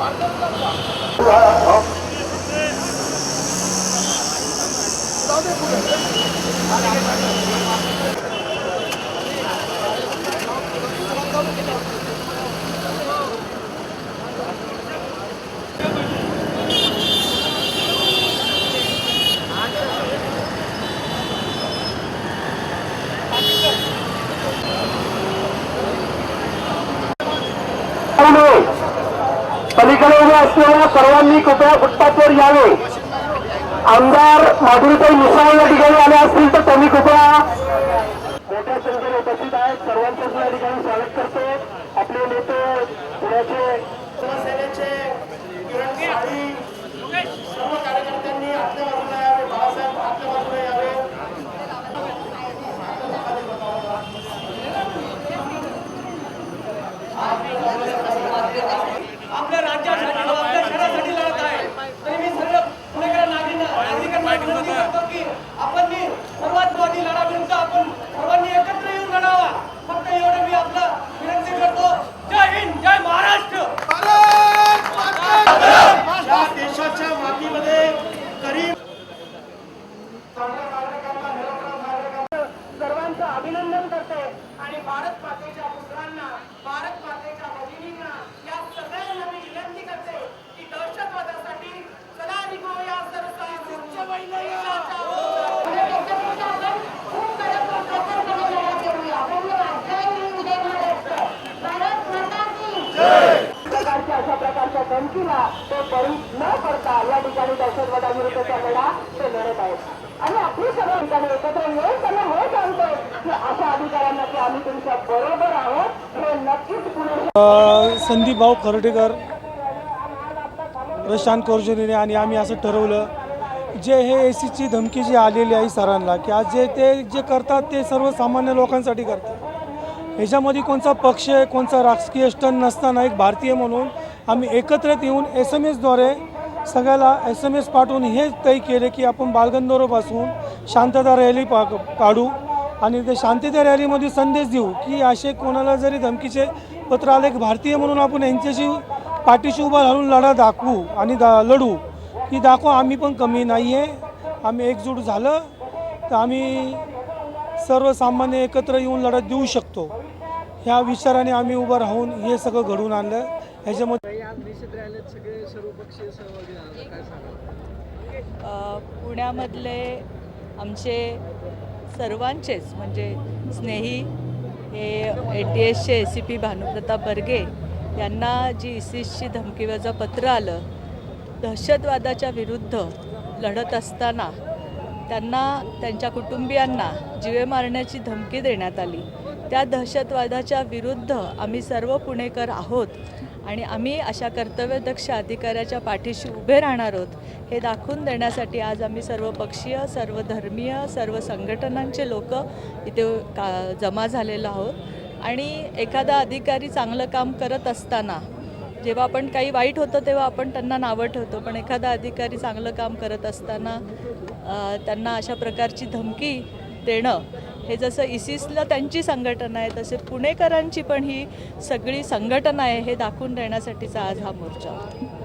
Hello. पलीकडे उभे असलेल्या सर्वांनी कृपया फुटपाथवर यावे. आमदार माधुरीताई मिसाळ या ठिकाणी आले असतील तर त्यांनी कृपया मोठ्या संख्येने उपस्थित आहेत. सर्वांचं या ठिकाणी स्वागत करतो. आपले नेते पुण्याचे शिवसेनेचे किरण साळी, सर्व कार्यकर्त्यांनी आपल्या बाजूला यावे बाळासाहेब आपल्या बाजूला यावे आपल्या राज्यासाठी आपल्या शहरासाठी लढत आहे तरी मी सर्व पुणेकर नागरिकांना नागरिकांना विनंती करतो की आपण मी सर्वात आधी लढा विरुद्ध आपण सर्वांनी एकत्र येऊन लढावा फक्त एवढं मी आपलं विनंती करतो जय हिंद जय महाराष्ट्र या देशाच्या मातीमध्ये गरीब सर्वांचं अभिनंदन करते आणि भारत मातेच्या पुत्रांना भारत मातेच्या भगिनींना या सगळ्यांना मी विनंती करते की दहशतवादासाठी निघूया सरसा प्रकारच्या अशा प्रकारच्या धमकीला ते बळी न पडता या ठिकाणी दहशतवादाविरुद्धचा लढा ते लढत आहेत आणि आपली सर्व ठिकाणी एकत्र मिळून त्यांना हे सांगतोय की अशा अधिकाऱ्यांना की आम्ही तुमच्या बरोबर आहोत हे नक्कीच पुणे अ, संदीप भाऊ खर्डेकर प्रशांत कोरजुनीने आणि आम्ही असं ठरवलं जे हे ए सीची धमकी जी आलेली आहे सरांना की आज जे ते जे करतात ते सर्वसामान्य लोकांसाठी करतात. ह्याच्यामध्ये कोणचा पक्ष आहे कोणचा राजकीय स्टन नसताना एक भारतीय म्हणून आम्ही एकत्रित येऊन एस एम एसद्वारे सगळ्याला एस एम एस पाठवून हे तय केले की आपण बालगंधर्वपासून शांतता रॅली पा काढू. आणि ते शांतता रॅलीमध्ये संदेश देऊ की असे कोणाला जरी धमकीचे पत्र आले की भारतीय म्हणून आपण यांच्याशी पाठीशी उभा राहून लढा दाखवू आणि दा लढू की दाखवू आम्ही पण कमी नाही आहे आम्ही एकजूट झालं तर आम्ही सर्वसामान्य एकत्र येऊन लढत देऊ शकतो. ह्या विचाराने आम्ही उभं राहून हे सगळं घडवून आणलं. ह्याच्यामध्ये पुण्यामधले आमचे सर्वांचेच म्हणजे स्नेही हे ए टी एसचे A C P Bhanupratap Barge यांना जी इसिसची धमकीवरचं पत्र आलं दहशतवादाच्या विरुद्ध लढत असताना त्यांना त्यांच्या कुटुंबियांना जीवे मारण्याची धमकी देण्यात आली. त्या दहशतवादाच्या विरुद्ध आम्ही सर्व पुणेकर आहोत. आणि आम्ही अशा कर्तव्यदक्ष अधिकाऱ्याच्या पाठीशी उभे राहणार आहोत हे दाखवून देण्यासाठी आज आम्ही सर्व पक्षीय सर्व धर्मीय सर्व संघटनांचे लोक इथे का जमा झालेलो आहोत. आणि एखादा अधिकारी चांगलं काम करत असताना जेव्हा आपण काही वाईट होतं तेव्हा आपण त्यांना नावं ठेवतो पण एखादा अधिकारी चांगलं काम करत असताना त्यांना अशा प्रकारची धमकी देणं हे जसं इसिसला त्यांची संघटना आहे तसे पुणेकरांची पण ही सगळी संघटना आहे हे दाखवून देण्यासाठीचा आज हा मोर्चा. होता